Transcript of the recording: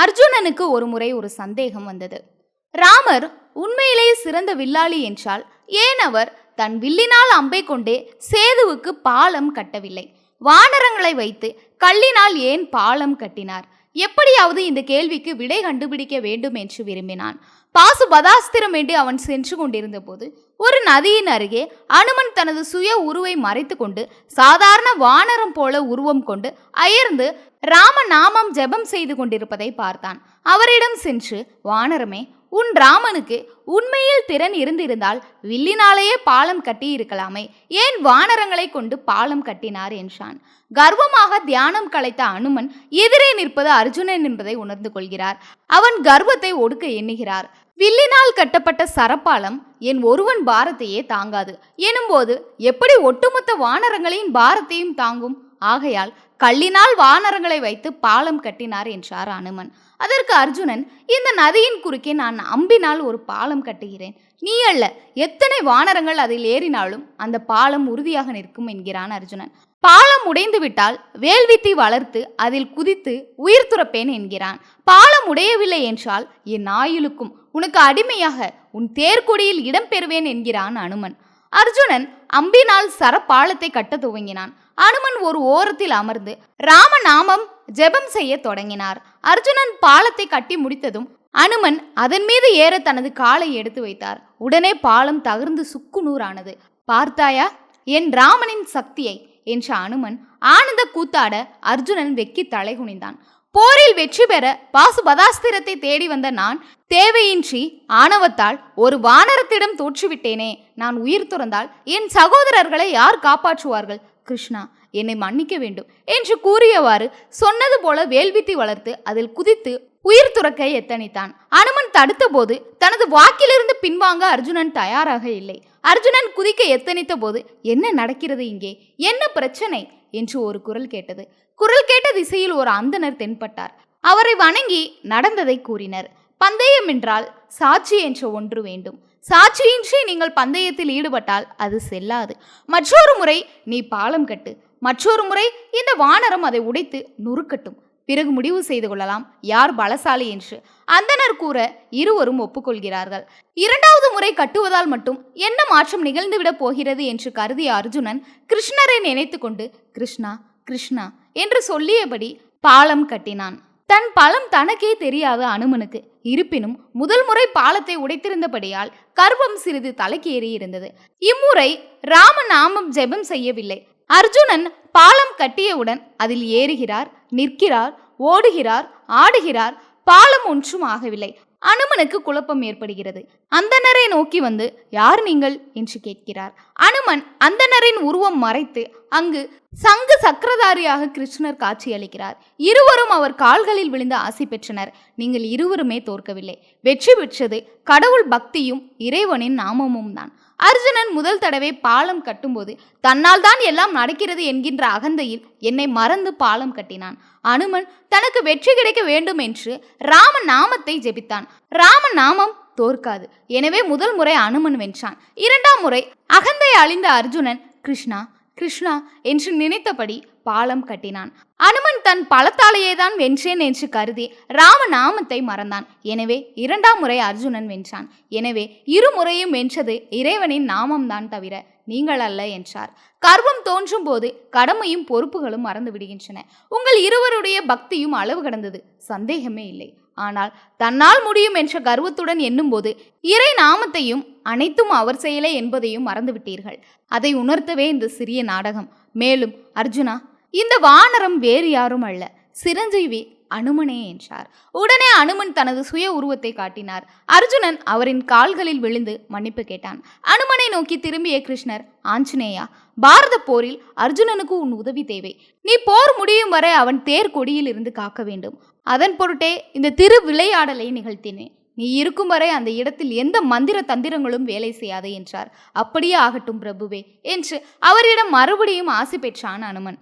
அர்ஜுனனுக்கு ஒரு முறை ஒரு சந்தேகம் வந்தது. ராமர் உண்மையிலேயே சிறந்த வில்லாளி என்றால் ஏன் அவர் தன் வில்லினால் அம்பை கொண்டே சேதுவுக்கு பாலம் கட்டவில்லை? வானரங்களை வைத்து கல்லினால் ஏன் பாலம் கட்டினார்? எப்படியாவது இந்த கேள்விக்கு விடை கண்டுபிடிக்க வேண்டும் என்று விரும்பினான். பாசு பதாஸ்திரம் வேண்டி அவன் சென்று கொண்டிருந்த போது ஒரு நதியின் அருகே அனுமன் தனது சுய உருவை மறைத்து கொண்டு சாதாரண வானரம் போல உருவம் கொண்டு அயர்ந்து ராம நாமம் ஜெபம் செய்து கொண்டிருப்பதை பார்த்தான். அவரிடம் சென்று வானரமே உன் ராமனுக்கு உண்மையில் திறன் இருந்திருந்தால் வில்லினாலேயே பாலம் கட்டி இருக்கலாமே ஏன் வானரங்களை கொண்டு பாலம் கட்டினார் என்றான். கர்வமாக தியானம் கலைத்த அனுமன் எதிரே நிற்பது அர்ஜுனன் என்பதை உணர்ந்து கொள்கிறார். அவன் கர்வத்தை ஒடுக்க எண்ணுகிறார். வில்லினால் கட்டப்பட்ட சரப்பாலம் என் ஒருவன் பாரத்தையே தாங்காது. எனும்போது எப்படி ஒட்டுமொத்த வானரங்களின் பாரத்தையும் தாங்கும்? ஆகையால் கல்லினால் வானரங்களை வைத்து பாலம் கட்டினார் என்றார் அனுமன். அதற்கு அர்ஜுனன் இந்த நதியின் குறுக்கே நான் அம்பினால் ஒரு பாலம் கட்டுகிறேன். நீ அல்ல எத்தனை வானரங்கள் அதில் ஏறினாலும் அந்த பாலம் உறுதியாக நிற்கும் என்கிறான் அர்ஜுனன். பாலம் உடைந்து விட்டால் வேல்வித்தி வளர்த்து அதில் குதித்து உயிர் துறப்பேன் என்கிறான். பாலம் உடையவில்லை என்றால் என் ஆயுளுக்கும் உனக்கு அடிமையாக உன் தேர்கொடியில் இடம் பெறுவேன் என்கிறான் அனுமன். அர்ஜுனன் அம்பினால் சரப்பாலத்தை கட்ட துவங்கினான். அனுமன் ஒரு ஓரத்தில் அமர்ந்து ராமநாமம் ஜெபம் செய்ய தொடங்கினார். அர்ஜுனன் பாலத்தை கட்டி முடித்ததும் அனுமன் அதன் மீது ஏற தனது காலை எடுத்து வைத்தார். உடனே பாலம் தகர்ந்து சுக்குநூறானது பார்த்தாயா என் ராமனின் சக்தியை என்ற அனுமன். ஆனந்த கூத்தாட அர்ஜுனன் வெக்கி தலைகுனிந்தான் போரில் வெற்றி பெற பாசுபதாஸ்திரத்தை தேடி வந்த நான் தேவையின்றி ஆணவத்தால் ஒரு வானரத்திடம் தோற்றுவிட்டேனே நான் உயிர் துறந்தால் என் சகோதரர்களை யார் காப்பாற்றுவார்கள்? கிருஷ்ணா என்னை மன்னிக்க வேண்டும் என்று கூறியவாறு சொன்னது போல வேல்வித்தி வளர்த்து அதில் குதித்து உயிர் துறக்க எத்தனித்தான். அனுமன் தடுத்தபோது தனது வாக்கிலிருந்து பின்வாங்க அர்ஜுனன் தயாராக இல்லை. அர்ஜுனன் குதிக்க எத்தனித்த போது என்ன நடக்கிறது இங்கே? என்ன பிரச்சனை? என்று ஒரு குரல் கேட்டது. குரல் கேட்ட திசையில் ஒரு அந்தனர் தென்பட்டார். அவரை வணங்கி நடந்ததை கூறினர். பந்தயம் என்றால் சாட்சி என்ற ஒன்று வேண்டும். சாட்சியின்றி நீங்கள் பந்தயத்தில் ஈடுபட்டால் அது செல்லாது. மற்றொரு முறை நீ பாலம் கட்டு. மற்றொரு முறை இந்த வானரம் அதை உடைத்து நுறுக்கட்டும். பிறகு முடிவு செய்து கொள்ளலாம். யார் பலசாலி என்று. அந்தனர் கூற இருவரும் ஒப்புக்கொள்கிறார்கள். இரண்டாவது முறை கட்டுவதால் மட்டும் என்ன மாற்றம் நிகழ்ந்துவிடப் போகிறது என்று கருதிய அர்ஜுனன் கிருஷ்ணரை நினைத்து கொண்டு கிருஷ்ணா கிருஷ்ணா என்று சொல்லியபடி பாலம் கட்டினான். தன் பலம் தனக்கே தெரியாத அனுமனுக்கு இருப்பினும் முதல் முறை பாலத்தை உடைத்திருந்தபடியால் கர்வம் சிறிது தலைக்கேறி இருந்தது. இம்முறை ராமநாமம் ஜெபம் செய்யவில்லை. அர்ஜுனன் பாலம் கட்டியவுடன் அதில் ஏறுகிறார் நிற்கிறார் ஓடுகிறார் ஆடுகிறார். பாலம் ஒன்றும் ஆகவில்லை. அனுமனுக்கு குழப்பம் ஏற்படுகிறது. அந்தனரை நோக்கி வந்து யார் நீங்கள்? என்று கேட்கிறார். அனுமன் அந்தனரின் உருவம் மறைத்து அங்கு சங்கு சக்கரதாரியாக கிருஷ்ணர் காட்சியளிக்கிறார் இருவரும் அவர் கால்களில் விழுந்து ஆசி பெற்றனர். நீங்கள் இருவருமே தோற்கவில்லை. வெற்றி பெற்றது கடவுள் பக்தியும் இறைவனின் நாமமும் தான் அர்ஜுனன் முதல் தடவை பாலம் கட்டும்போது தன்னால் தான் எல்லாம் நடக்கிறது என்கின்ற அகந்தையில் என்னை மறந்து பாலம் கட்டினான். அனுமன் தனக்கு வெற்றி கிடைக்க வேண்டும் என்று ராம நாமத்தை ஜெபித்தான். ராம நாமம் தோற்காது. எனவே முதல் முறை அனுமன் வென்றான். இரண்டாம் முறை அகந்தை அழிந்த அர்ஜுனன் கிருஷ்ணா கிருஷ்ணா என்று நினைத்தபடி பாலம் கட்டினான். அனுமன் தன் பலத்தாலேயே தான் வென்றேன் என்று கருதி ராம நாமத்தை மறந்தான். எனவே இரண்டாம் முறை அர்ஜுனன் வென்றான். எனவே இருமுறையும் வென்றது இறைவனின் நாமம்தான் தவிர நீங்கள் அல்ல என்றார். கர்வம் தோன்றும் போது கடமையும் பொறுப்புகளும் மறந்து விடுகின்றன. உங்கள் இருவருடைய பக்தியும் அளவு கடந்தது. சந்தேகமே இல்லை. ஆனால் தன்னால் முடியும் என்ற கர்வத்துடன் எண்ணும்போது இறை நாமத்தையும் அனைத்தும் அவர் செயலே என்பதையும் மறந்துவிட்டீர்கள். அதை உணர்த்தவே இந்த சிறிய நாடகம். மேலும் அர்ஜுனா இந்த வானரம் வேறு யாரும் அல்ல சிரஞ்சீவி அனுமனே என்றார். உடனே அனுமன் தனது சுய உருவத்தை காட்டினார். அர்ஜுனன் அவரின் கால்களில் விழுந்து மன்னிப்பு கேட்டான். அனுமனை நோக்கி திரும்பிய கிருஷ்ணர் ஆஞ்சநேயா பாரத போரில் அர்ஜுனனுக்கு உன் உதவி தேவை. நீ போர் முடியும் வரை அவன் தேர் கொடியில் இருந்து காக்க வேண்டும். அதன் பொருட்டே இந்த திரு விளையாடலை நிகழ்த்தினேன் நீ இருக்கும் வரை அந்த இடத்தில் எந்த மந்திர தந்திரங்களும் வேலை செய்யாது என்றார். அப்படியே ஆகட்டும் பிரபுவே என்று அவரிடம் மறுபடியும் ஆசை பெற்றான் அனுமன்.